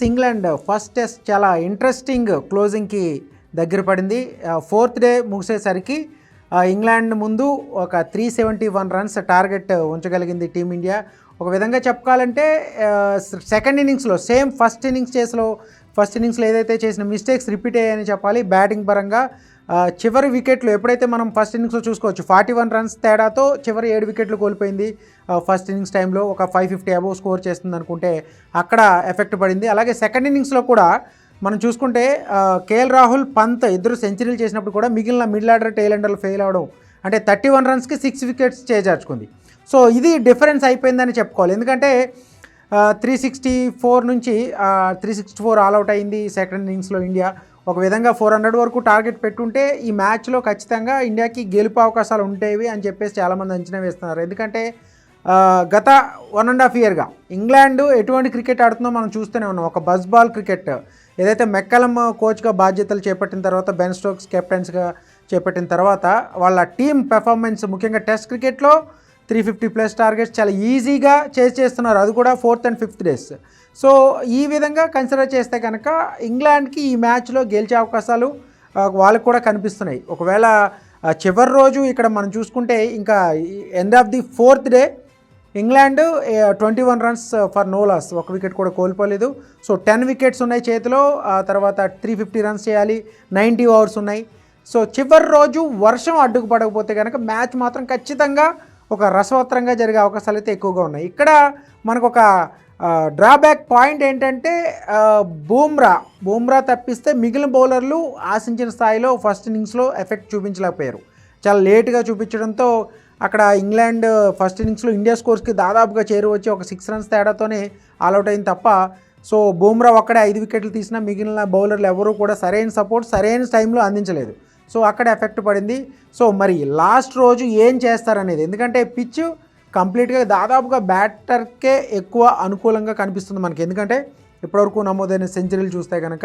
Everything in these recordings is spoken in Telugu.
వర్సెస్ ఇంగ్లాండ్ ఫస్ట్ టెస్ట్ చాలా ఇంట్రెస్టింగ్ క్లోజింగ్కి దగ్గర పడింది. ఫోర్త్ డే ముగిసేసరికి ఇంగ్లాండ్ ముందు ఒక three seventy one runs target ఉంచగలిగింది team India ఒక విధంగా చెప్పుకోవాలంటే సెకండ్ ఇన్నింగ్స్లో సేమ్ ఫస్ట్ ఇన్నింగ్స్ చేసిలో ఫస్ట్ ఇన్నింగ్స్లో ఏదైతే చేసిన మిస్టేక్స్ రిపీట్ అయ్యాయని చెప్పాలి. బ్యాటింగ్ పరంగా చివరి వికెట్లు ఎప్పుడైతే మనం ఫస్ట్ ఇన్నింగ్స్లో చూసుకోవచ్చు ఫార్టీ వన్ రన్స్ తేడాతో చివరి ఏడు వికెట్లు కోల్పోయింది ఫస్ట్ ఇన్నింగ్స్ టైంలో ఒక ఫైవ్ ఫిఫ్టీ అబోవ్ స్కోర్ చేస్తుంది అనుకుంటే అక్కడ ఎఫెక్ట్ పడింది. అలాగే సెకండ్ ఇన్నింగ్స్లో కూడా మనం చూసుకుంటే కేఎల్ రాహుల్ పంత్ ఇద్దరు సెంచరీలు చేసినప్పుడు కూడా మిగిలిన మిడిల్ ఆర్డర్ టెయిల్ అండర్లు ఫెయిల్ అవడం అంటే థర్టీ వన్ రన్స్కి సిక్స్ వికెట్స్ చేజార్చుకుంది. సో ఇది డిఫరెన్స్ అయిపోయిందని చెప్పుకోవాలి. ఎందుకంటే త్రీ సిక్స్టీ ఫోర్ నుంచి three sixty four all out అయింది సెకండ్ ఇన్నింగ్స్లో ఇండియా. ఒక విధంగా ఫోర్ హండ్రెడ్ వరకు టార్గెట్ పెట్టుంటే ఈ మ్యాచ్లో ఖచ్చితంగా ఇండియాకి గెలుపు అవకాశాలు ఉంటాయి అని చెప్పేసి చాలామంది అంచనా వేస్తున్నారు. ఎందుకంటే గత వన్ అండ్ హాఫ్ ఇయర్గా ఇంగ్లాండ్ ఎటువంటి క్రికెట్ ఆడుతుందో మనం చూస్తూనే ఉన్నాం. ఒక బస్ బాల్ క్రికెట్ ఏదైతే మెక్కలం కోచ్గా బాధ్యతలు చేపట్టిన తర్వాత బెన్ స్టోక్స్ కెప్టెన్స్గా చేపట్టిన తర్వాత వాళ్ళ టీం పెర్ఫార్మెన్స్ ముఖ్యంగా టెస్ట్ క్రికెట్లో త్రీ ఫిఫ్టీ ప్లస్ టార్గెట్స్ చాలా ఈజీగా చేసి చేస్తున్నారు. అది కూడా fourth and fifth days. So ఈ విధంగా కన్సిడర్ చేస్తే కనుక ఇంగ్లాండ్కి ఈ మ్యాచ్లో గెలిచే అవకాశాలు వాళ్ళకు కూడా కనిపిస్తున్నాయి. ఒకవేళ చివరి రోజు ఇక్కడ మనం చూసుకుంటే ఇంకా end of the fourth day England twenty one runs for no loss. ఒక వికెట్ కూడా కోల్పోలేదు. సో టెన్ వికెట్స్ ఉన్నాయి చేతిలో. ఆ తర్వాత త్రీ ఫిఫ్టీ రన్స్ చేయాలి. నైంటీ ఓవర్స్ ఉన్నాయి. సో చివరి రోజు వర్షం అడ్డుకు పడకపోతే కనుక మ్యాచ్ మాత్రం ఖచ్చితంగా ఒక రసవత్తరంగా జరిగే అవకాశాలు అయితే ఎక్కువగా ఉన్నాయి. ఇక్కడ మనకు ఒక డ్రాబ్యాక్ పాయింట్ ఏంటంటే బూమ్రా బూమ్రా తప్పిస్తే మిగిలిన బౌలర్లు ఆశించిన స్థాయిలో ఫస్ట్ ఇన్నింగ్స్లో ఎఫెక్ట్ చూపించలేకపోయారు. చాలా లేట్గా చూపించడంతో అక్కడ ఇంగ్లాండ్ ఫస్ట్ ఇన్నింగ్స్లో ఇండియా స్కోర్స్కి దాదాపుగా చేరువచ్చి ఒక సిక్స్ రన్స్ తేడాతోనే ఆల్అవుట్ అయింది తప్ప సో బూమ్రా ఒక్కడే ఐదు వికెట్లు తీసినా మిగిలిన బౌలర్లు ఎవరూ కూడా సరైన సపోర్ట్ సరైన టైంలో అందించలేదు. సో అక్కడ ఎఫెక్ట్ పడింది. సో మరి లాస్ట్ రోజు ఏం చేస్తారనేది? ఎందుకంటే పిచ్ కంప్లీట్గా దాదాపుగా బ్యాటర్కే ఎక్కువ అనుకూలంగా కనిపిస్తుంది మనకి. ఎందుకంటే ఇప్పటివరకు నమోదైన సెంచరీలు చూస్తే కనుక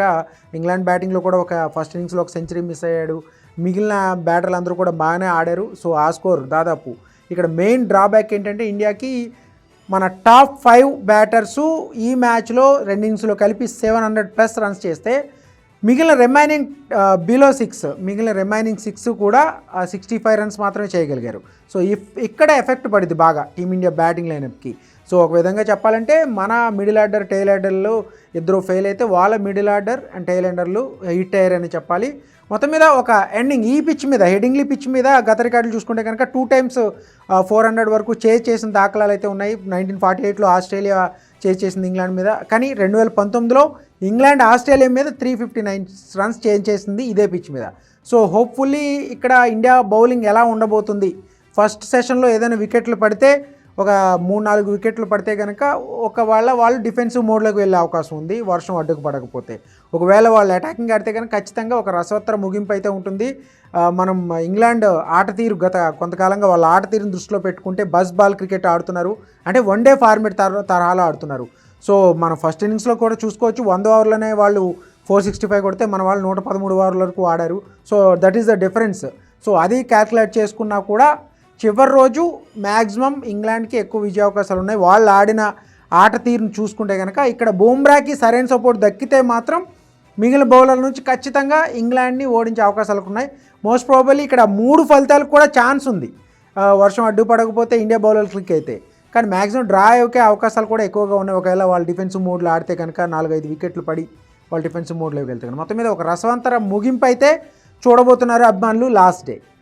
ఇంగ్లాండ్ బ్యాటింగ్లో కూడా ఒక ఫస్ట్ ఇన్నింగ్స్లో ఒక సెంచరీ మిస్ అయ్యాడు. మిగిలిన బ్యాటర్లు అందరూ కూడా బాగానే ఆడారు. సో ఆ స్కోర్ దాదాపు ఇక్కడ మెయిన్ డ్రాబ్యాక్ ఏంటంటే ఇండియాకి మన టాప్ ఫైవ్ బ్యాటర్సు ఈ మ్యాచ్లో రెండింగ్స్లో కలిపి సెవెన్ హండ్రెడ్ ప్లస్ రన్స్ చేస్తే మిగిలిన రిమైనింగ్ బిలో సిక్స్ మిగిలిన రిమైనింగ్ సిక్స్ కూడా సిక్స్టీ ఫైవ్ రన్స్ మాత్రమే చేయగలిగారు. సో ఇఫ్ ఇక్కడ ఎఫెక్ట్ పడింది బాగా టీమిండియా బ్యాటింగ్ లైనప్కి సో ఒక విధంగా చెప్పాలంటే మన మిడిల్ ఆర్డర్ టైల్ ఆర్డర్లు ఇద్దరు ఫెయిల్ అయితే వాళ్ళ మిడిల్ ఆర్డర్ అండ్ టైల్ ఆర్డర్లు హిట్ అయ్యారు అని చెప్పాలి. మొత్తం మీద ఒక ఎండింగ్ ఈ పిచ్ మీద హెడింగ్లీ పిచ్ మీద గత రికార్డులు చూసుకుంటే కనుక టూ టైమ్స్ ఫోర్ హండ్రెడ్ వరకు చేజ్ చేసిన దాఖలాలు అయితే ఉన్నాయి. నైన్టీన్ ఫార్టీ ఎయిట్లో ఆస్ట్రేలియా చేజ్ చేసింది ఇంగ్లాండ్ మీద. కానీ రెండు వేల పంతొమ్మిదిలో ఇంగ్లాండ్ ఆస్ట్రేలియా మీద three fifty nine runs change చేసింది ఇదే పిచ్ మీద. సో హోప్ఫుల్లీ ఇక్కడ ఇండియా బౌలింగ్ ఎలా ఉండబోతుంది? ఫస్ట్ సెషన్లో ఏదైనా వికెట్లు పడితే ఒక మూడు నాలుగు వికెట్లు పడితే కనుక ఒకవేళ వాళ్ళు డిఫెన్సివ్ మోడ్లోకి వెళ్ళే అవకాశం ఉంది వర్షం అడ్డుకు పడకపోతే. ఒకవేళ వాళ్ళు అటాకింగ్ ఆడితే కనుక ఖచ్చితంగా ఒక రసవత్తర ముగింపు అయితే ఉంటుంది. మనం ఇంగ్లాండ్ ఆట తీరు గత కొంతకాలంగా వాళ్ళ ఆట తీరును దృష్టిలో పెట్టుకుంటే బస్ బాల్ క్రికెట్ ఆడుతున్నారు. అంటే వన్ డే ఫార్మేట్ తర తరహాలో ఆడుతున్నారు. సో మనం ఫస్ట్ ఇన్నింగ్స్లో కూడా చూసుకోవచ్చు. వంద ఓవర్లోనే వాళ్ళు ఫోర్ సిక్స్టీ ఫైవ్ కొడితే మన వాళ్ళు నూట పదమూడు ఓవర్ల వరకు ఆడారు. So that is the difference so అది క్యాల్కులేట్ చేసుకున్నా కూడా చివరి రోజు మ్యాక్సిమం ఇంగ్లాండ్కి ఎక్కువ విజయ అవకాశాలు ఉన్నాయి. వాళ్ళు ఆడిన ఆట తీరును చూసుకుంటే కనుక ఇక్కడ బూమ్రాకి సరైన సపోర్ట్ దక్కితే మాత్రం మిగిలిన బౌలర్ల నుంచి ఖచ్చితంగా ఇంగ్లాండ్ని ఓడించే అవకాశాలు ఉన్నాయి. మోస్ట్ ప్రాబబ్లీ ఇక్కడ మూడు ఫలితాలకు కూడా ఛాన్స్ ఉంది. వర్షం అడ్డుపడకపోతే ఇండియా బౌలర్ క్లిక్ అయితే. కానీ మ్యాక్సిమం డ్రా అయ్యే అవకాశాలు కూడా ఎక్కువగా ఉన్నాయి. ఒకవేళ వాళ్ళు డిఫెన్స్ మూడ్లో ఆడితే కనుక నాలుగైదు వికెట్లు పడి వాళ్ళు డిఫెన్స్ మూడ్లోకి వెళ్తే కనుక మొత్తం మీద ఒక రసవంతర ముగింపు అయితే చూడబోతున్నారు అభిమానులు లాస్ట్ డే.